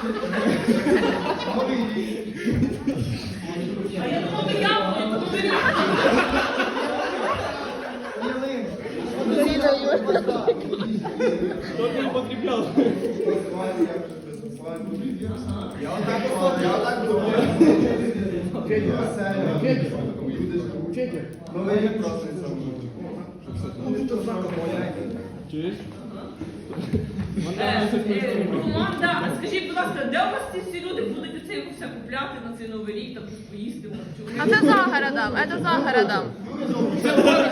А я думала, я буду. Я отак думав, я отак думав. Ну ви не просто не забудете. Е, е, Команда, а скажіть, будь ласка, де у вас ці всі люди будуть оце все купляти на цей новий рік, там щось поїсти, А це за городом, це за городом.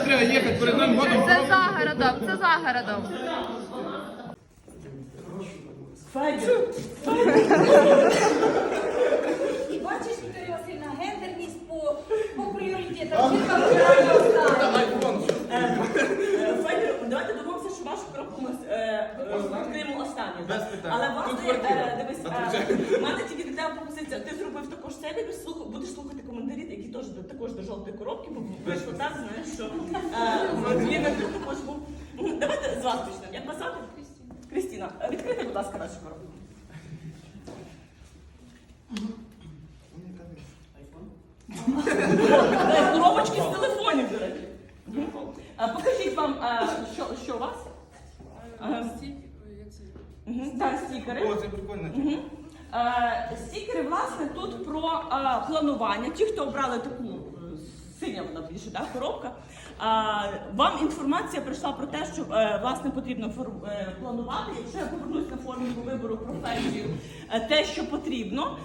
Треба їхати перед Новим годом. Це за городом, це за городом. І бачиш, Вікторія Васильівна, гендерність по, по пріоритетам. Жінка вибирає останнє. Федір, давайте ми е, е, відкриємо останню. Без питань. Але вас Тут е, квартира. дивись, е, в мене тільки така пропозиція. Ти зробив також це, будеш слухати, будеш слухати коментарі, які теж до- також до жовтої коробки, бо вийшло так, знаєш, що е, Ліна тут також був. Давайте з вас почнемо. Як вас звати? Крістіна. Е, Відкрийте, будь ласка, вашу коробку. Е, Коробочки з телефонів, до речі. Мгм. Е, Покажіть вам, е, стікери. О, це прикольно. Угу. Е, Стікери, власне, тут про е, планування. Ті, хто обрали таку синя вона більше, так, коробка. Е, Вам інформація прийшла про те, що е, власне потрібно е, планувати. Якщо я повернусь на формулу вибору професію, е, те, що потрібно,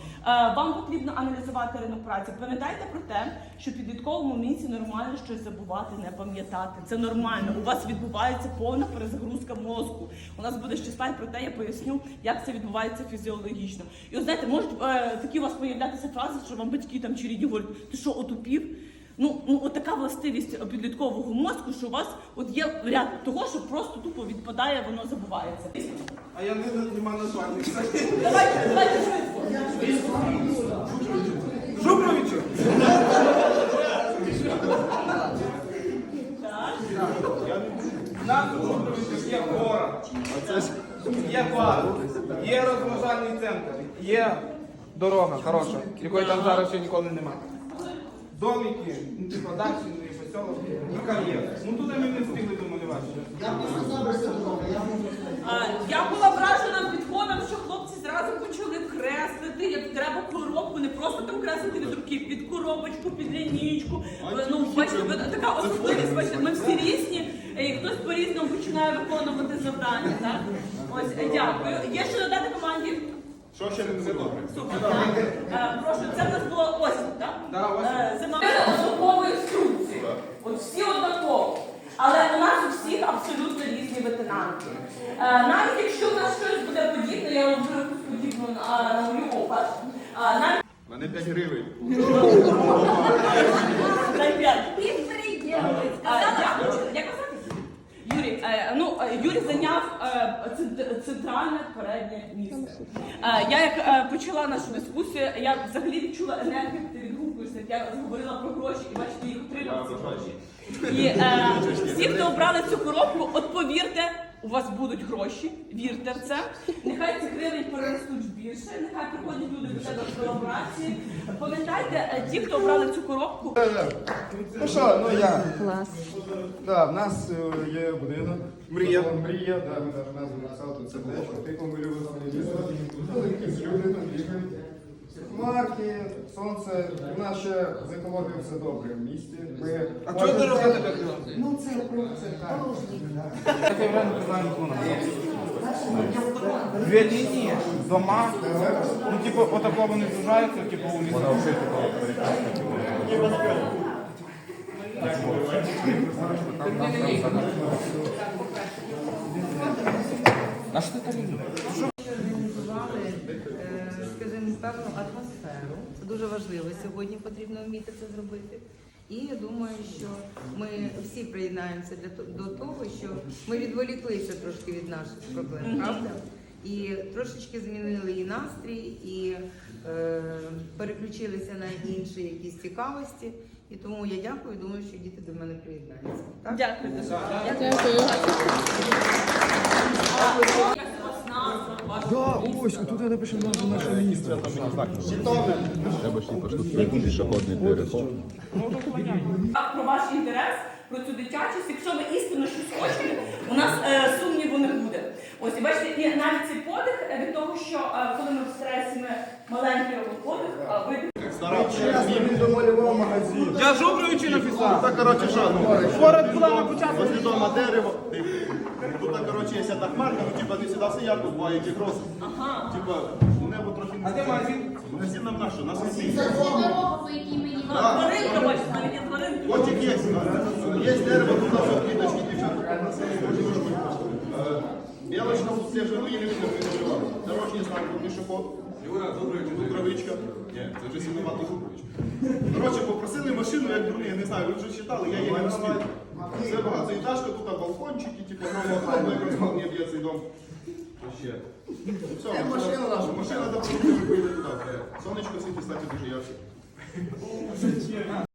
вам потрібно аналізувати ринок праці. Пам'ятайте про те, що в підлітковому віці нормально щось забувати, не пам'ятати. Це нормально. У вас відбувається повна перезагрузка мозку. У нас буде ще слайд про те, я поясню, як це відбувається фізіологічно. І от знаєте, можуть е, такі у вас появлятися фрази, що вам батьки там чи рідні говорять, ти що, отупів? Ну, ну от така властивість підліткового мозку, що у вас от є ряд того, що просто тупо відпадає, воно забувається. А я не нема названня. Давайте, давайте швидко. Жупровичу. У нас у Жупровичу є гора. Є бар, є розважальний центр, є дорога хороша, якої там зараз ще ніколи немає. Домики, ну, типу дачі, ну, і посілок, і кар'єр. Ну туди ми не встигли домалювати. А, Я була вражена підходом, що хлопці зразу почали креслити, як треба коробку, не просто там креслити від руки, під коробочку, під лінійку. Ну, бачите, така особливість, бачите, ми всі різні, і хтось по-різному починає виконувати завдання. Так? Ось, е, дякую. Є що додати команді? Що ще не добре? Супер. так. Е, Прошу, це в нас була осінь, так? Да, осінь. Е, Зима. Особову інструкцію. От всі однаково. Але у нас у всіх абсолютно різні ветенанти. Е, Навіть якщо у нас щось буде подібне, я вам вже якусь подібну на, на мою опад. Навіть У мене 5 гривень. Як? Юрій, е, ну е, Юрій зайняв е, цент- центральне переднє місце. Е, я як е, почала нашу дискусію, я взагалі відчула енергію, ти відгукуєшся. Я говорила про гроші і бачите, їх отримав ці гроші. І е, всі, хто обрали цю коробку, от повірте, у вас будуть гроші, вірте в це. Нехай ці гривень переростуть більше, нехай приходять люди до тебе в колаборації. Пам'ятайте, е, ті, хто обрали цю коробку, Ну що, ну я. Клас. Да, в нас е, є будинок. Мрія. Мрія, да, ми навіть назву написали тут сердечко. Типу ми любимо своє місто. Люди там бігають. Хмарки, сонце. У нас ще з екологією все добре в місті. Ми А чого дорога така була? Ну це це так. Я реально Микола. Дві лінії, дома, ну типу отако вони зужаються, типу у лісі. На що ти лінія? організували, е, скажімо, певну атмосферу. Дуже важливо. Сьогодні потрібно вміти це зробити. І я думаю, що ми всі приєднаємося для до того, що ми відволіклися трошки від наших проблем, правда? І трошечки змінили і настрій, і е, переключилися на інші якісь цікавості. І тому я дякую, думаю, що діти до мене приєднаються. Так? дякую. Дякую. Якась у вас назва, ваш Да, ось, тут я напишу назву нашого міністра. Треба ж щоб не пішохідний переход. про ваш інтерес, про цю дитячість. Якщо ви істинно щось хочете, у нас е, сумніву не буде. Ось і бачите, і навіть цей подих е, від того, що е, коли ми в стресі, ми маленький робимо подих, а ви. Я жовтуючи написав. Так, короче, що, ну, Поряд була на початку. возле дома дерево, тут, короче, є одна хмарка, ну, типа, не сюди все ярко, буває ті кроси. ага. Типа, небо трохи не... А де магазин? Магазин нам наш, у нас не Дорога, по якій мені А, Тваринка, бачите, навіть є тваринки. Котик є, є дерево, тут все квіточки, дівчата. Білочка тут все живу, не видно, не живала. Дорожній знак, тут пішоход. Тут травичка. Ні, це вже Жукович. Коротше, попросили машину, як дурні, я не знаю, ви вже читали, я її не встиг. Це багатоэтажка, тут балкончики, типу, якраз мені б'є цей дом. Вообще. ще? Ну, Все, машина наша. Машина, допустим, ви туда. туди. Сонечко світить, кстати, дуже ярко.